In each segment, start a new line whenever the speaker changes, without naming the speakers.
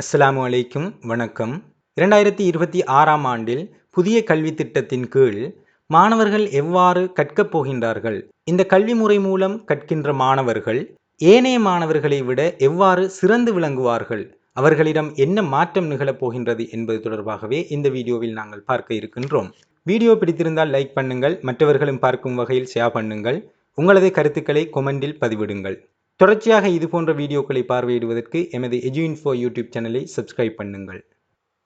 அஸ்ஸலாமு அலைக்கும் வணக்கம். இரண்டாயிரத்தி இருபத்தி ஆறாம் ஆண்டில் புதிய கல்வி திட்டத்தின் கீழ் மாணவர்கள் எவ்வாறு கற்கப் போகின்றார்கள்? இந்த கல்வி முறை மூலம் கற்கின்ற மாணவர்கள் ஏனைய மாணவர்களை விட எவ்வாறு சிறந்து விளங்குவார்கள்? அவர்களிடம் என்ன மாற்றம் நிகழப் போகின்றது என்பது தொடர்பாகவே இந்த வீடியோவில் நாங்கள் பார்க்க இருக்கின்றோம். வீடியோ பிடித்திருந்தால் லைக் பண்ணுங்கள் மற்றவர்களும் பார்க்கும் வகையில் ஷேர் பண்ணுங்கள். உங்களது கருத்துக்களை கொமெண்டில் பதிவிடுங்கள். தொடர்ச்சியாக இது போன்ற வீடியோக்களை பார்வையிடுவதற்கு எமது எஜுஇன்ஃபோ யூடியூப் சேனலை சப்ஸ்கிரைப் பண்ணுங்கள்.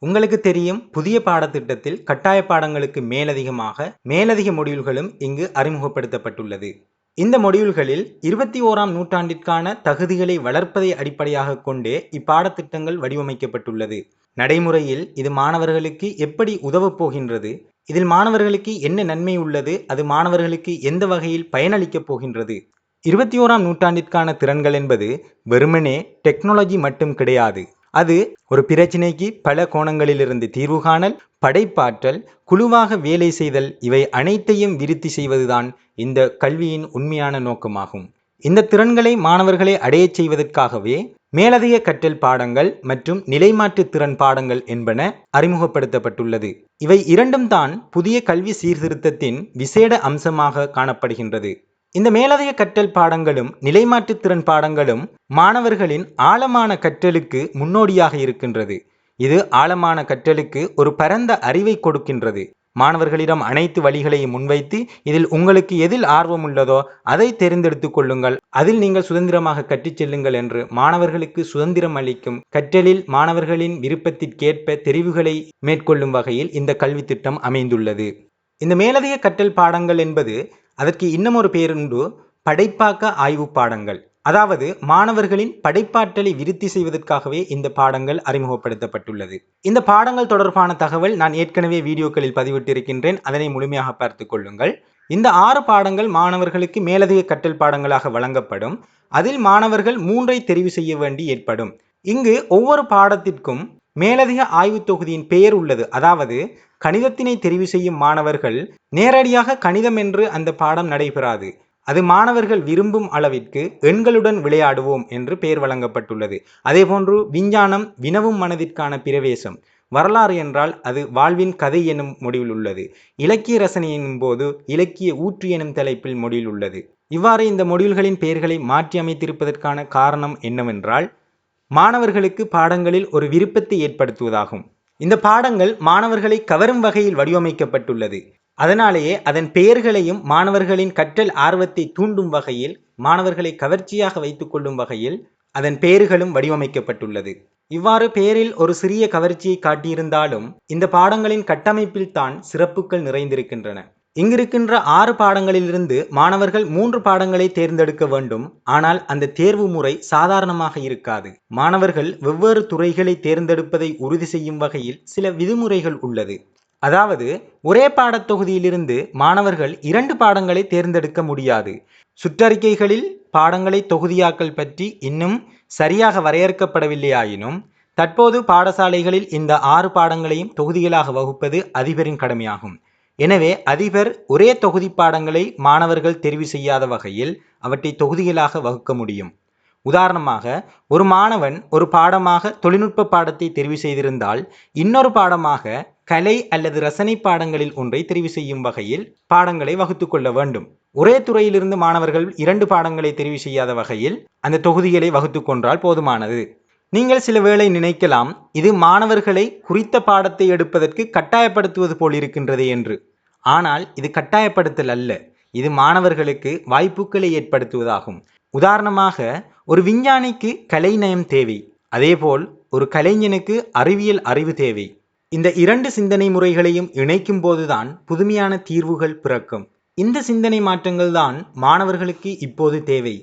உங்களுக்கு தெரியும் புதிய பாடத்திட்டத்தில் கட்டாய பாடங்களுக்கு மேலதிகமாக மேலதிக மொடியூல்களும் இங்கு அறிமுகப்படுத்தப்பட்டுள்ளது. இந்த மொடியூல்களில் இருபத்தி ஓராம் நூற்றாண்டிற்கான தகுதிகளை வளர்ப்பதை அடிப்படையாக கொண்டே இப்பாடத்திட்டங்கள் வடிவமைக்கப்பட்டுள்ளது. நடைமுறையில் இது மாணவர்களுக்கு எப்படி உதவப் போகின்றது இதில் மாணவர்களுக்கு என்ன நன்மை உள்ளது அது மாணவர்களுக்கு எந்த வகையில் பயனளிக்கப் போகின்றது இருபத்தி ஓராம் நூற்றாண்டிற்கான திறன்கள் என்பது வெறுமனே டெக்னாலஜி மட்டும் கிடையாது. அது ஒரு பிரச்சினைக்கு பல கோணங்களிலிருந்து தீர்வு காணல் படைப்பாற்றல் குழுவாக வேலை செய்தல் இவை அனைத்தையும் விருத்தி செய்வதுதான் இந்த கல்வியின் உண்மையான நோக்கமாகும். இந்த திறன்களை மாணவர்களை அடையச் செய்வதற்காகவே மேலதிக கற்றல் பாடங்கள் மற்றும் நிலைமாற்று திறன் பாடங்கள் என்பன அறிமுகப்படுத்தப்பட்டுள்ளது. இவை இரண்டும் தான் புதிய கல்வி சீர்திருத்தத்தின் விசேட அம்சமாக காணப்படுகின்றது. இந்த மேலதிக கற்றல் பாடங்களும் நிலைமாற்றுத்திறன் பாடங்களும் மாணவர்களின் ஆழமான கற்றலுக்கு முன்னோடியாக இருக்கின்றது. இது ஆழமான கற்றலுக்கு ஒரு பரந்த அறிவை கொடுக்கின்றது. மாணவர்களிடம் அனைத்து வழிகளையும் முன்வைத்து இதில் உங்களுக்கு எதில் ஆர்வம் உள்ளதோ அதை தெரிந்தெடுத்து கொள்ளுங்கள். அதில் நீங்கள் சுதந்திரமாக கற்றுச் செல்லுங்கள் என்று மாணவர்களுக்கு சுதந்திரம் அளிக்கும் கற்றலில் மாணவர்களின் விருப்பத்திற்கேற்ப தெரிவுகளை மேற்கொள்ளும் வகையில் இந்த கல்வி திட்டம் அமைந்துள்ளது. இந்த மேலதிக கற்றல் பாடங்கள் என்பது அதற்கு இன்னமொரு பேருண்டு படைப்பாக்க ஆய்வு பாடங்கள். அதாவது மாணவர்களின் படைப்பாற்றலை விருத்தி செய்வதற்காகவே இந்த பாடங்கள் அறிமுகப்படுத்தப்பட்டுள்ளது. இந்த பாடங்கள் தொடர்பான தகவல் நான் ஏற்கனவே வீடியோக்களில் பதிவிட்டிருக்கின்றேன். அதனை முழுமையாக பார்த்து கொள்ளுங்கள். இந்த ஆறு பாடங்கள் மாணவர்களுக்கு மேலதிக கற்றல் பாடங்களாக வழங்கப்படும். அதில் மாணவர்கள் மூன்றை தெரிவு செய்ய வேண்டி ஏற்படும். இங்கு ஒவ்வொரு பாடத்திற்கும் மேலதிக ஆய்வு தொகுதியின் பெயர் உள்ளது. அதாவது கணிதத்தினை தெரிவு செய்யும் மாணவர்கள் நேரடியாக கணிதம் என்று அந்த பாடம் நடைபெறாது. அது மாணவர்கள் விரும்பும் அளவிற்கு எண்களுடன் விளையாடுவோம் என்று பெயர் வழங்கப்பட்டுள்ளது. அதேபோன்று விஞ்ஞானம் வினவும் மனதிற்கான பிரவேசம். வரலாறு என்றால் அது வாழ்வின் கதை எனும் முடிவில் உள்ளது இலக்கிய ரசனை எனும் போது இலக்கிய ஊற்று எனும் தலைப்பில் முடிவில் உள்ளது இவ்வாறு இந்த மொடியூல்களின் பெயர்களை மாற்றி அமைத்திருப்பதற்கான காரணம் என்னவென்றால் மாணவர்களுக்கு பாடங்களில் ஒரு விருப்பத்தை ஏற்படுத்துவதாகும். இந்த பாடங்கள் மாணவர்களை கவரும் வகையில் வடிவமைக்கப்பட்டுள்ளது. அதனாலேயே அதன் பெயர்களையும் மாணவர்களின் கற்றல் ஆர்வத்தை தூண்டும் வகையில் மாணவர்களை கவர்ச்சியாக வைத்துக்கொள்ளும் வகையில் அதன் பெயர்களும் வடிவமைக்கப்பட்டுள்ளது. இவ்வாறு பெயரில் ஒரு சிறிய கவர்ச்சியை காட்டியிருந்தாலும் இந்த பாடங்களின் கட்டமைப்பில் தான் சிறப்புகள் நிறைந்திருக்கின்றன. இங்கிருக்கின்ற ஆறு பாடங்களிலிருந்து மாணவர்கள் மூன்று பாடங்களை தேர்ந்தெடுக்க வேண்டும். ஆனால் அந்த தேர்வு முறை சாதாரணமாக இருக்காது. மாணவர்கள் வெவ்வேறு துறைகளை தேர்ந்தெடுப்பதை உறுதி செய்யும் வகையில் சில விதிமுறைகள் உள்ளது. அதாவது ஒரே பாடத்தொகுதியிலிருந்து மாணவர்கள் இரண்டு பாடங்களை தேர்ந்தெடுக்க முடியாது. சுற்றறிக்கைகளில் பாடங்களை தொகுதியாக்கல் பற்றி இன்னும் சரியாக வரையறுக்கப்படவில்லையாயினும் தற்போது பாடசாலைகளில் இந்த ஆறு பாடங்களையும் தொகுதிகளாக வகுப்பது அதிபரின் கடமையாகும். எனவே அதிபர் ஒரே தொகுதி பாடங்களை மாணவர்கள் தெரிவு செய்யாத வகையில் அவற்றை தொகுதிகளாக வகுக்க முடியும். உதாரணமாக ஒரு மாணவன் ஒரு பாடமாக தொழில்நுட்ப பாடத்தை தெரிவு செய்திருந்தால் இன்னொரு பாடமாக கலை அல்லது ரசனை பாடங்களில் ஒன்றை தெரிவு செய்யும் வகையில் பாடங்களை வகுத்து கொள்ள வேண்டும். ஒரே துறையிலிருந்து மாணவர்கள் இரண்டு பாடங்களை தெரிவு செய்யாத வகையில் அந்த தொகுதிகளை வகுத்து கொண்டால் போதுமானது. நீங்கள் சில வேளை நினைக்கலாம் இது மாணவர்களை குறித்த பாடத்தை எடுப்பதற்கு கட்டாயப்படுத்துவது போல் இருக்கின்றது என்று. ஆனால் இது கட்டாயப்படுத்தல் அல்ல. இது மாணவர்களுக்கு வாய்ப்புகளை ஏற்படுத்துவதாகும். உதாரணமாக ஒரு விஞ்ஞானிக்கு கலைநயம் தேவை. அதேபோல் ஒரு கலைஞனுக்கு அறிவியல் அறிவு தேவை. இந்த இரண்டு சிந்தனை முறைகளையும் இணைக்கும் போதுதான் புதுமையான தீர்வுகள் பிறக்கும். இந்த சிந்தனை மாற்றங்கள் தான் மாணவர்களுக்கு இப்போது தேவை.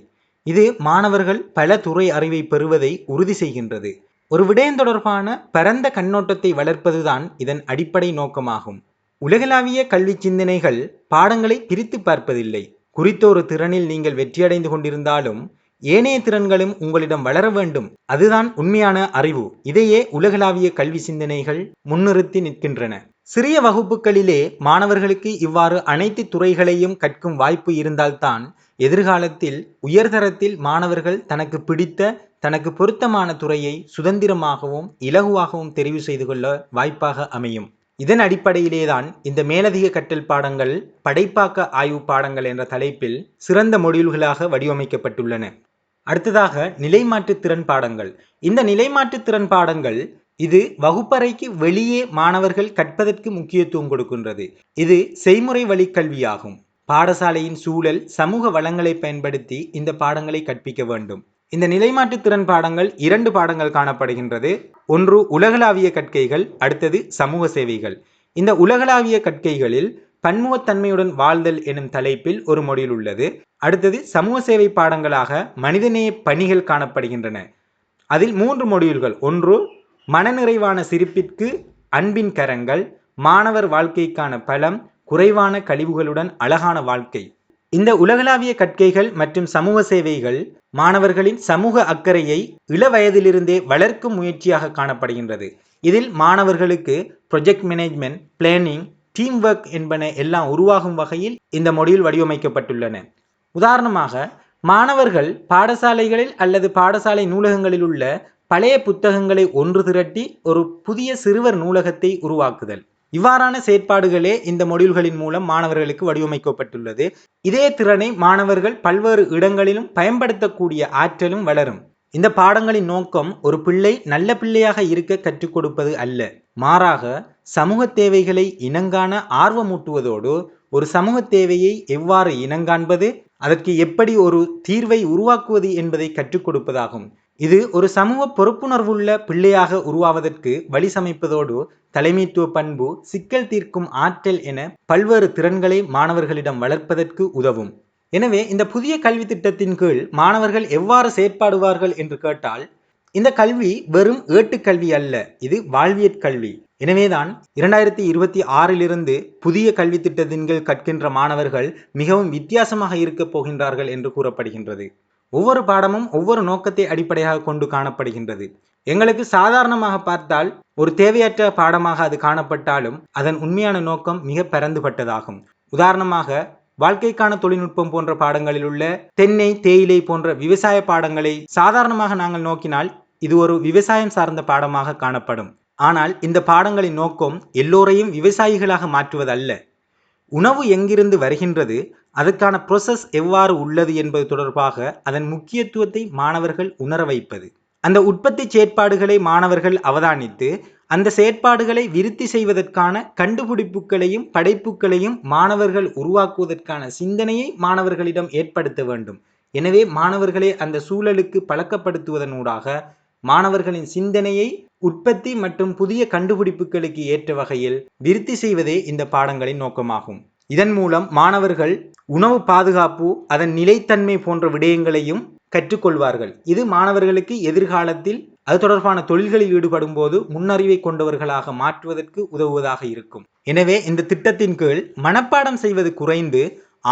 இது மாணவர்கள் பல துறை அறிவை பெறுவதை உறுதி செய்கின்றது. ஒரு விடயம் தொடர்பான பரந்த கண்ணோட்டத்தை வளர்ப்பதுதான் இதன் அடிப்படை நோக்கமாகும். உலகளாவிய கல்வி சிந்தனைகள் பாடங்களை பிரித்து பார்ப்பதில்லை. குறித்த ஒரு திறனில் நீங்கள் வெற்றியடைந்து கொண்டிருந்தாலும் ஏனைய திறன்களும் உங்களிடம் வளர வேண்டும். அதுதான் உண்மையான அறிவு. இதையே உலகளாவிய கல்வி சிந்தனைகள் முன்னிறுத்தி நிற்கின்றன. சிறிய வகுப்புகளிலே மாணவர்களுக்கு இவ்வாறு அனைத்து துறைகளையும் கற்கும் வாய்ப்பு இருந்தால்தான் எதிர்காலத்தில் உயர்தரத்தில் மாணவர்கள் தனக்கு பிடித்த தனக்கு பொருத்தமான துறையை சுதந்திரமாகவும் இலகுவாகவும் தெரிவு செய்து கொள்ள வாய்ப்பாக அமையும். இதன் அடிப்படையிலேதான் இந்த மேலதிக கற்றல் பாடங்கள் படைப்பாக்க ஆய்வு பாடங்கள் என்ற தலைப்பில் சிறந்த மொடியூல்களாக வடிவமைக்கப்பட்டுள்ளன. அடுத்ததாக நிலைமாற்று திறன் பாடங்கள். இந்த நிலைமாற்று திறன் பாடங்கள் இது வகுப்பறைக்கு வெளியே மாணவர்கள் கற்பதற்கு முக்கியத்துவம் கொடுக்கின்றது. இது செய்முறை வழி கல்வியாகும். பாடசாலையின் சூழல் சமூக வளங்களை பயன்படுத்தி இந்த பாடங்களை கற்பிக்க வேண்டும். இந்த நிலைமாற்று திறன் பாடங்கள் இரண்டு பாடங்கள் காணப்படுகின்றது. ஒன்று உலகளாவிய கற்கைகள் அடுத்தது சமூக சேவைகள். இந்த உலகளாவிய கற்கைகளில் பன்முகத்தன்மையுடன் வாழ்தல் எனும் தலைப்பில் ஒரு மொழியில் உள்ளது. அடுத்தது சமூக சேவை பாடங்களாக மனிதநேய பணிகள் காணப்படுகின்றன. அதில் மூன்று மொழியுள்கள். ஒன்று மனநிறைவான சிரிப்பிற்கு அன்பின் கரங்கள் மாணவர் வாழ்க்கைக்கான பலம் குறைவான கழிவுகளுடன் அழகான வாழ்க்கை. இந்த உலகளாவிய கற்கைகள் மற்றும் சமூக சேவைகள் மாணவர்களின் சமூக அக்கறையை இள வயதிலிருந்தே வளர்க்கும் முயற்சியாக காணப்படுகின்றது. இதில் மாணவர்களுக்கு project management planning team work என்பன எல்லாம் உருவாகும் வகையில் இந்த மொழியில் வடிவமைக்கப்பட்டுள்ளன. உதாரணமாக மாணவர்கள் பாடசாலைகளில் அல்லது பாடசாலை நூலகங்களில் உள்ள பழைய புத்தகங்களை ஒன்று திரட்டி ஒரு புதிய சிறுவர் நூலகத்தை உருவாக்குதல். இவ்வாறான செயற்பாடுகளே இந்த மொடியூல்களின் மூலம் மாணவர்களுக்கு வடிவமைக்கப்பட்டுள்ளது. இதே திறனை மாணவர்கள் பல்வேறு இடங்களிலும் பயன்படுத்தக்கூடிய ஆற்றலும் வளரும். இந்த பாடங்களின் நோக்கம் ஒரு பிள்ளை நல்ல பிள்ளையாக இருக்க கற்றுக் கொடுப்பது அல்ல. மாறாக சமூக தேவைகளை இனங்காண ஆர்வமூட்டுவதோடு ஒரு சமூக தேவையை எவ்வாறு இனங்காண்பது அதற்கு எப்படி ஒரு தீர்வை உருவாக்குவது என்பதை கற்றுக் கொடுப்பதாகும். இது ஒரு சமூக பொறுப்புணர்வுள்ள பிள்ளையாக உருவாவதற்கு வழி சமைப்பதோடு தலைமைத்துவ பண்பு சிக்கல் தீர்க்கும் ஆற்றல் என பல்வேறு திறன்களை மாணவர்களிடம் வளர்ப்பதற்கு உதவும். எனவே இந்த புதிய கல்வி திட்டத்தின் கீழ் மாணவர்கள் எவ்வாறு செயற்பாடுவார்கள் என்று கேட்டால் இந்த கல்வி வெறும் ஏட்டுக்கல்வி அல்ல இது வாழ்வியற் கல்வி. எனவேதான் இரண்டாயிரத்தி இருபத்தி ஆறிலிருந்து புதிய கல்வி திட்டத்தின் கீழ் கற்கின்ற மாணவர்கள் மிகவும் வித்தியாசமாக இருக்கப் போகின்றார்கள் என்று கூறப்படுகின்றது. ஒவ்வொரு பாடமும் ஒவ்வொரு நோக்கத்தை அடிப்படையாக கொண்டு காணப்படுகின்றது. எங்களுக்கு சாதாரணமாக பார்த்தால் ஒரு தேவையற்ற பாடமாக அது காணப்பட்டாலும் அதன் உண்மையான நோக்கம் மிக பரந்துபட்டதாகும். உதாரணமாக வாழ்க்கைக்கான தொழில்நுட்பம் போன்ற பாடங்களில் உள்ள தென்னை தேயிலை போன்ற விவசாய பாடங்களை சாதாரணமாக நாங்கள் நோக்கினால் இது ஒரு விவசாயம் சார்ந்த பாடமாக காணப்படும். ஆனால் இந்த பாடங்களின் நோக்கம் எல்லோரையும் விவசாயிகளாக மாற்றுவதல்ல. உணவு எங்கிருந்து வருகின்றது? அதற்கான ப்ரொசஸ் எவ்வாறு உள்ளது என்பது தொடர்பாக அதன் முக்கியத்துவத்தை மாணவர்கள் உணர வைப்பது. அந்த உற்பத்தி செயற்பாடுகளை மாணவர்கள் அவதானித்து அந்த செயற்பாடுகளை விருத்தி செய்வதற்கான கண்டுபிடிப்புகளையும் படைப்புகளையும் மாணவர்கள் உருவாக்குவதற்கான சிந்தனையை மாணவர்களிடம் ஏற்படுத்த வேண்டும். எனவே மாணவர்களை அந்த சூழலுக்கு பழக்கப்படுத்துவதனூடாக மாணவர்களின் சிந்தனையை உற்பத்தி மற்றும் புதிய கண்டுபிடிப்புகளுக்கு ஏற்ற வகையில் விருத்தி செய்வதே இந்த பாடங்களின் நோக்கமாகும். இதன் மூலம் மாணவர்கள் உணவு பாதுகாப்பு அதன் நிலைத்தன்மை போன்ற விடயங்களையும் கற்றுக்கொள்வார்கள். இது மாணவர்களுக்கு எதிர்காலத்தில் அது தொடர்பான தொழில்களில் ஈடுபடும் போது முன்னறிவை கொண்டவர்களாக மாற்றுவதற்கு உதவுவதாக இருக்கும். எனவே இந்த திட்டத்தின் கீழ் மனப்பாடம் செய்வது குறைந்து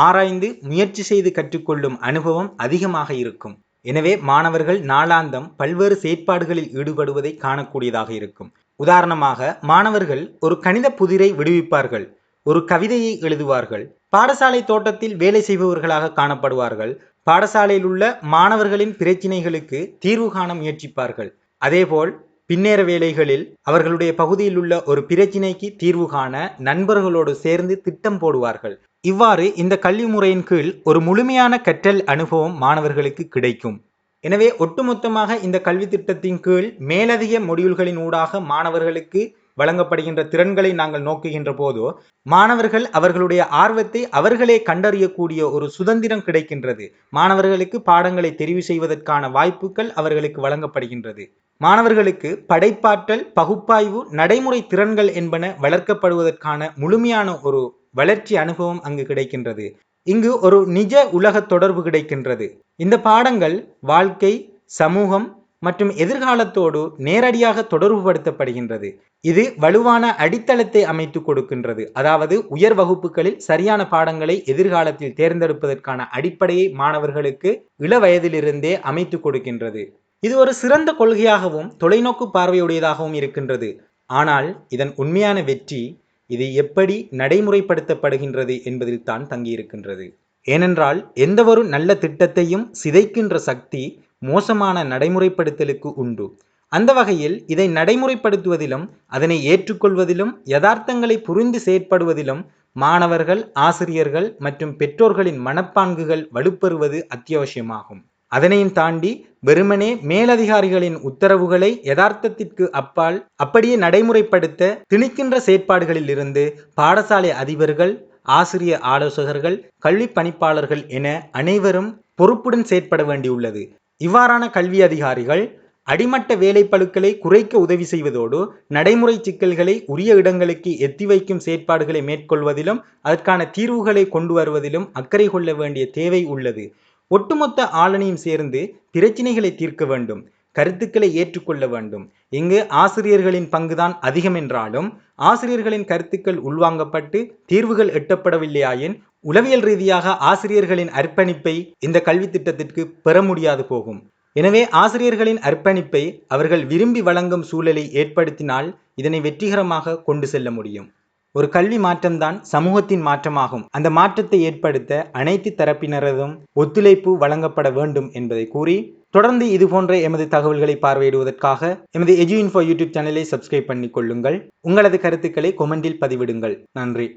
ஆராய்ந்து முயற்சி செய்து கற்றுக்கொள்ளும் அனுபவம் அதிகமாக இருக்கும். எனவே மாணவர்கள் நாளாந்தம் பல்வேறு செயற்பாடுகளில் ஈடுபடுவதை காணக்கூடியதாக இருக்கும். உதாரணமாக மாணவர்கள் ஒரு கணித புதிரை விடுவிப்பார்கள் ஒரு கவிதையை எழுதுவார்கள் பாடசாலை தோட்டத்தில் வேலை செய்பவர்களாக காணப்படுவார்கள் பாடசாலையில் உள்ள மாணவர்களின் பிரச்சினைகளுக்கு தீர்வு காண முயற்சிப்பார்கள். அதேபோல் பின்னேற வேலைகளில் அவர்களுடைய பகுதியில் உள்ள ஒரு பிரச்சினைக்கு தீர்வு காண நண்பர்களோடு சேர்ந்து திட்டம் போடுவார்கள். இவ்வாறு இந்த கல்வி முறையின் கீழ் ஒரு முழுமையான கற்றல் அனுபவம் மாணவர்களுக்கு கிடைக்கும். எனவே ஒட்டுமொத்தமாக இந்த கல்வி திட்டத்தின் கீழ் மேலதிக மொடியூல்களின் ஊடாக மாணவர்களுக்கு வழங்கப்படுகின்ற திறன்களை நாங்கள் நோக்குகின்ற போதோ மாணவர்கள் அவர்களுடைய ஆர்வத்தை அவர்களே கண்டறியக்கூடிய ஒரு சுதந்திரம் கிடைக்கின்றது. மாணவர்களுக்கு பாடங்களை தெரிவு செய்வதற்கான வாய்ப்புகள் அவர்களுக்கு வழங்கப்படுகின்றது. மாணவர்களுக்கு படைப்பாற்றல் பகுப்பாய்வு நடைமுறை திறன்கள் என்பன வளர்க்கப்படுவதற்கான முழுமையான ஒரு வளர்ச்சி அனுபவம் அங்கு கிடைக்கின்றது. இங்கு ஒரு நிஜ உலக தொடர்பு கிடைக்கின்றது. இந்த பாடங்கள் வாழ்க்கை சமூகம் மற்றும் எதிர்காலத்தோடு நேரடியாக தொடர்புபடுத்தப்படுகின்றது. இது வலுவான அடித்தளத்தை அமைத்து கொடுக்கின்றது. அதாவது உயர் வகுப்புகளில் சரியான பாடங்களை எதிர்காலத்தில் தேர்ந்தெடுப்பதற்கான அடிப்படையை மாணவர்களுக்கு இள வயதிலிருந்தே அமைத்து கொடுக்கின்றது. இது ஒரு சிறந்த கொள்கையாகவும் தொலைநோக்கு பார்வையுடையதாகவும் இருக்கின்றது. ஆனால் இதன் உண்மையான வெற்றி இது எப்படி நடைமுறைப்படுத்தப்படுகின்றது என்பதில் தான் தங்கியிருக்கின்றது. ஏனென்றால் எந்தவொரு நல்ல திட்டத்தையும் சிதைக்கின்ற சக்தி மோசமான நடைமுறைப்படுத்தலுக்கு உண்டு. அந்த வகையில் இதை நடைமுறைப்படுத்துவதிலும் அதனை ஏற்றுக்கொள்வதிலும் யதார்த்தங்களை புரிந்து செயற்படுவதிலும் மாணவர்கள் ஆசிரியர்கள் மற்றும் பெற்றோர்களின் மனப்பான்குகள் வலுப்பெறுவது அத்தியாவசியமாகும். அதனையும் தாண்டி வெறுமனே மேலதிகாரிகளின் உத்தரவுகளை யதார்த்தத்திற்கு அப்பால் அப்படியே நடைமுறைப்படுத்த திணிக்கின்ற செயற்பாடுகளில் இருந்து பாடசாலை அதிபர்கள் ஆசிரிய ஆலோசகர்கள் கல்வி பணிப்பாளர்கள் என அனைவரும் பொறுப்புடன் செயற்பட வேண்டியுள்ளது. இவ்வாறான கல்வி அதிகாரிகள் அடிமட்ட வேலைப்பளுக்களை குறைக்க உதவி செய்வதோடு நடைமுறை சிக்கல்களை உரிய இடங்களுக்கு எத்தி வைக்கும் செயற்பாடுகளை மேற்கொள்வதிலும் அதற்கான தீர்வுகளை கொண்டு வருவதிலும் அக்கறை கொள்ள வேண்டிய தேவை உள்ளது. ஒட்டுமொத்த ஆளனையும் சேர்ந்து பிரச்சினைகளை தீர்க்க வேண்டும் கருத்துக்களை ஏற்றுக்கொள்ள வேண்டும். இங்கு ஆசிரியர்களின் பங்குதான் அதிகம் என்றாலும் ஆசிரியர்களின் கருத்துக்கள் உள்வாங்கப்பட்டு தீர்வுகள் எட்டப்படவில்லையாயின் உளவியல் ரீதியாக ஆசிரியர்களின் அர்ப்பணிப்பை இந்த கல்வி திட்டத்திற்கு பெற முடியாது போகும். எனவே ஆசிரியர்களின் அர்ப்பணிப்பை அவர்கள் விரும்பி வழங்கும் சூழலை ஏற்படுத்தினால் இதனை வெற்றிகரமாக கொண்டு செல்ல முடியும். ஒரு கல்வி மாற்றம்தான் சமூகத்தின் மாற்றமாகும். அந்த மாற்றத்தை ஏற்படுத்த அனைத்து தரப்பினரதும் ஒத்துழைப்பு வழங்கப்பட வேண்டும் என்பதை கூறி தொடர்ந்து இது போன்ற எமது தகவல்களை பார்வையிடுவதற்காக எமது எஜு இன்ஃபோ யூடியூப் சேனலை சப்ஸ்கிரைப் பண்ணிக் கொள்ளுங்கள் உங்களது கருத்துக்களை கொமெண்டில் பதிவிடுங்கள். நன்றி.